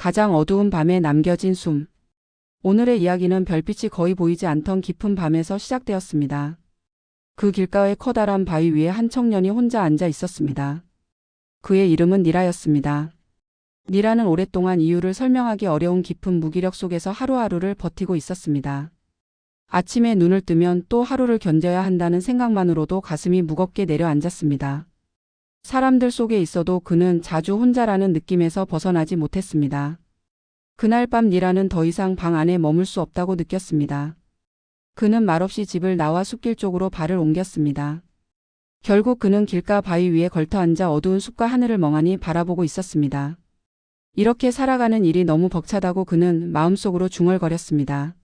가장 어두운 밤에 남겨진 숨. 오늘의 이야기는 별빛이 거의 보이지 않던 깊은 밤에서 시작되었습니다. 그 길가의 커다란 바위 위에 한 청년이 혼자 앉아 있었습니다. 그의 이름은 니라였습니다. 니라는 오랫동안 이유를 설명하기 어려운 깊은 무기력 속에서 하루하루를 버티고 있었습니다. 아침에 눈을 뜨면 또 하루를 견뎌야 한다는 생각만으로도 가슴이 무겁게 내려앉았습니다. 사람들 속에 있어도 그는 자주 혼자라는 느낌에서 벗어나지 못했습니다. 그날 밤 니라는 더 이상 방 안에 머물 수 없다고 느꼈습니다. 그는 말없이 집을 나와 숲길 쪽으로 발을 옮겼습니다. 결국 그는 길가 바위 위에 걸터 앉아 어두운 숲과 하늘을 멍하니 바라보고 있었습니다. 이렇게 살아가는 일이 너무 벅차다고 그는 마음속으로 중얼거렸습니다.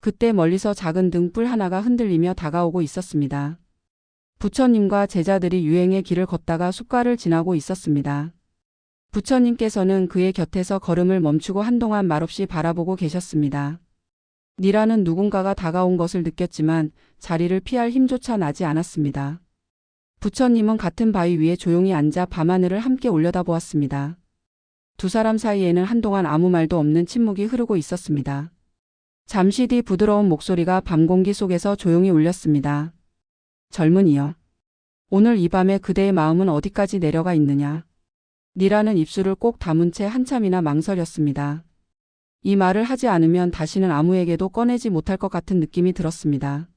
그때 멀리서 작은 등불 하나가 흔들리며 다가오고 있었습니다. 부처님과 제자들이 유행의 길을 걷다가 숲가를 지나고 있었습니다. 부처님께서는 그의 곁에서 걸음을 멈추고 한동안 말없이 바라보고 계셨습니다. 니라는 누군가가 다가온 것을 느꼈지만 자리를 피할 힘조차 나지 않았습니다. 부처님은 같은 바위 위에 조용히 앉아 밤하늘을 함께 올려다보았습니다. 두 사람 사이에는 한동안 아무 말도 없는 침묵이 흐르고 있었습니다. 잠시 뒤 부드러운 목소리가 밤 공기 속에서 조용히 울렸습니다. 젊은이여. 오늘 이 밤에 그대의 마음은 어디까지 내려가 있느냐. 니라는 입술을 꼭 다문 채 한참이나 망설였습니다. 이 말을 하지 않으면 다시는 아무에게도 꺼내지 못할 것 같은 느낌이 들었습니다.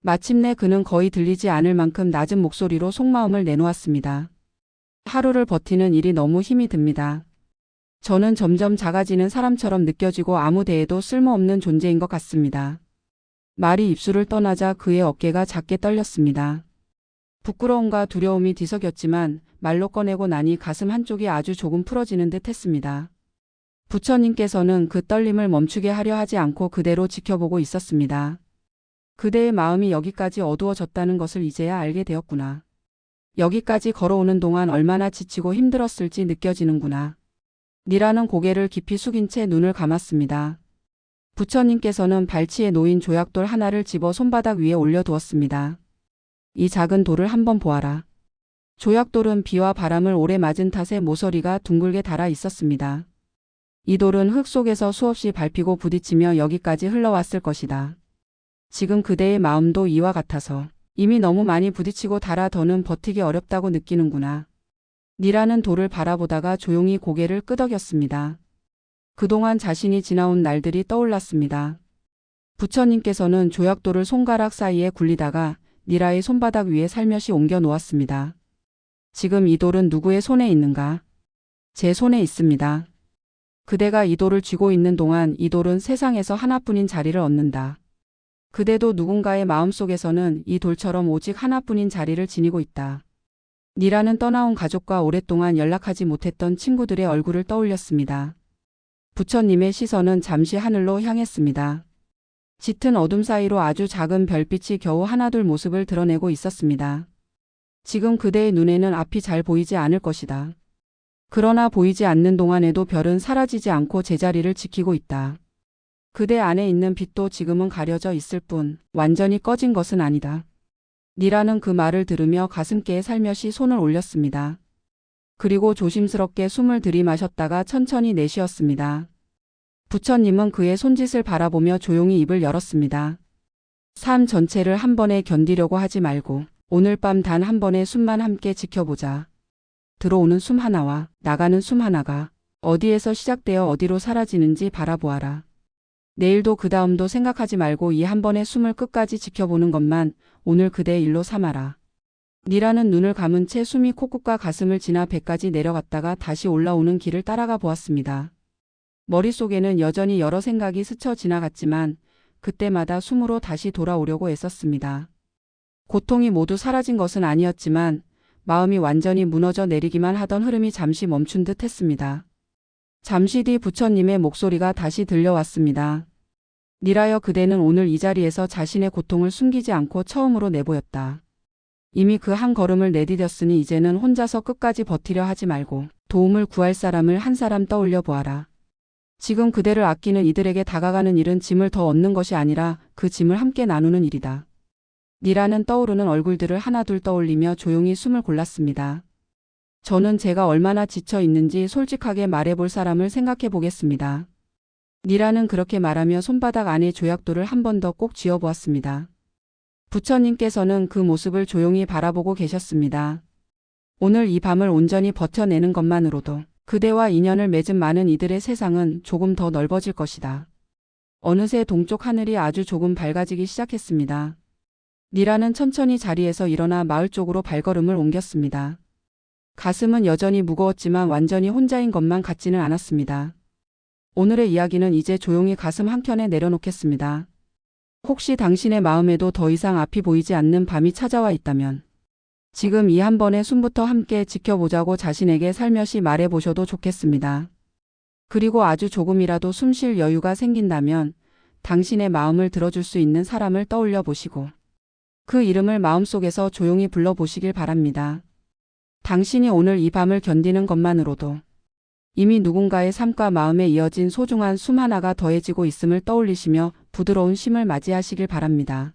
마침내 그는 거의 들리지 않을 만큼 낮은 목소리로 속마음을 내놓았습니다. 하루를 버티는 일이 너무 힘이 듭니다. 저는 점점 작아지는 사람처럼 느껴지고 아무 데에도 쓸모없는 존재인 것 같습니다. 말이 입술을 떠나자 그의 어깨가 작게 떨렸습니다. 부끄러움과 두려움이 뒤섞였지만 말로 꺼내고 나니 가슴 한쪽이 아주 조금 풀어지는 듯 했습니다. 부처님께서는 그 떨림을 멈추게 하려 하지 않고 그대로 지켜보고 있었습니다. 그대의 마음이 여기까지 어두워졌다는 것을 이제야 알게 되었구나. 여기까지 걸어오는 동안 얼마나 지치고 힘들었을지 느껴지는구나. 니라는 고개를 깊이 숙인 채 눈을 감았습니다. 부처님께서는 발치에 놓인 조약돌 하나를 집어 손바닥 위에 올려두었습니다. 이 작은 돌을 한번 보아라. 조약돌은 비와 바람을 오래 맞은 탓에 모서리가 둥글게 달아 있었습니다. 이 돌은 흙 속에서 수없이 밟히고 부딪히며 여기까지 흘러왔을 것이다. 지금 그대의 마음도 이와 같아서 이미 너무 많이 부딪히고 달아 더는 버티기 어렵다고 느끼는구나. 니라는 돌을 바라보다가 조용히 고개를 끄덕였습니다. 그동안 자신이 지나온 날들이 떠올랐습니다. 부처님께서는 조약돌을 손가락 사이에 굴리다가 니라의 손바닥 위에 살며시 옮겨 놓았습니다. 지금 이 돌은 누구의 손에 있는가? 제 손에 있습니다. 그대가 이 돌을 쥐고 있는 동안 이 돌은 세상에서 하나뿐인 자리를 얻는다. 그대도 누군가의 마음속에서는 이 돌처럼 오직 하나뿐인 자리를 지니고 있다. 니라는 떠나온 가족과 오랫동안 연락하지 못했던 친구들의 얼굴을 떠올렸습니다. 부처님의 시선은 잠시 하늘로 향했습니다. 짙은 어둠 사이로 아주 작은 별빛이 겨우 하나둘 모습을 드러내고 있었습니다. 지금 그대의 눈에는 앞이 잘 보이지 않을 것이다. 그러나 보이지 않는 동안에도 별은 사라지지 않고 제자리를 지키고 있다. 그대 안에 있는 빛도 지금은 가려져 있을 뿐 완전히 꺼진 것은 아니다. 니라는 그 말을 들으며 가슴께에 살며시 손을 올렸습니다. 그리고 조심스럽게 숨을 들이마셨다가 천천히 내쉬었습니다. 부처님은 그의 손짓을 바라보며 조용히 입을 열었습니다. 삶 전체를 한 번에 견디려고 하지 말고 오늘 밤 단 한 번의 숨만 함께 지켜보자. 들어오는 숨 하나와 나가는 숨 하나가 어디에서 시작되어 어디로 사라지는지 바라보아라. 내일도 그 다음도 생각하지 말고 이 한 번의 숨을 끝까지 지켜보는 것만 오늘 그대의 일로 삼아라. 니라는 눈을 감은 채 숨이 콧구과 가슴을 지나 배까지 내려갔다가 다시 올라오는 길을 따라가 보았습니다. 머릿속에는 여전히 여러 생각이 스쳐 지나갔지만 그때마다 숨으로 다시 돌아오려고 애썼습니다. 고통이 모두 사라진 것은 아니었지만 마음이 완전히 무너져 내리기만 하던 흐름이 잠시 멈춘 듯 했습니다. 잠시 뒤 부처님의 목소리가 다시 들려왔습니다. 니라여 그대는 오늘 이 자리에서 자신의 고통을 숨기지 않고 처음으로 내보였다. 이미 그 한 걸음을 내디뎠으니 이제는 혼자서 끝까지 버티려 하지 말고 도움을 구할 사람을 한 사람 떠올려 보아라. 지금 그대를 아끼는 이들에게 다가가는 일은 짐을 더 얻는 것이 아니라 그 짐을 함께 나누는 일이다. 니라는 떠오르는 얼굴들을 하나둘 떠올리며 조용히 숨을 골랐습니다. 저는 제가 얼마나 지쳐 있는지 솔직하게 말해볼 사람을 생각해 보겠습니다. 니라는 그렇게 말하며 손바닥 안에 조약돌을 한 번 더 꼭 쥐어보았습니다. 부처님께서는 그 모습을 조용히 바라보고 계셨습니다. 오늘 이 밤을 온전히 버텨내는 것만으로도 그대와 인연을 맺은 많은 이들의 세상은 조금 더 넓어질 것이다. 어느새 동쪽 하늘이 아주 조금 밝아지기 시작했습니다. 니라는 천천히 자리에서 일어나 마을 쪽으로 발걸음을 옮겼습니다. 가슴은 여전히 무거웠지만 완전히 혼자인 것만 같지는 않았습니다. 오늘의 이야기는 이제 조용히 가슴 한켠에 내려놓겠습니다. 혹시 당신의 마음에도 더 이상 앞이 보이지 않는 밤이 찾아와 있다면 지금 이 한 번의 숨부터 함께 지켜보자고 자신에게 살며시 말해보셔도 좋겠습니다. 그리고 아주 조금이라도 숨 쉴 여유가 생긴다면 당신의 마음을 들어줄 수 있는 사람을 떠올려 보시고 그 이름을 마음속에서 조용히 불러보시길 바랍니다. 당신이 오늘 이 밤을 견디는 것만으로도 이미 누군가의 삶과 마음에 이어진 소중한 숨 하나가 더해지고 있음을 떠올리시며 부드러운 쉼을 맞이하시길 바랍니다.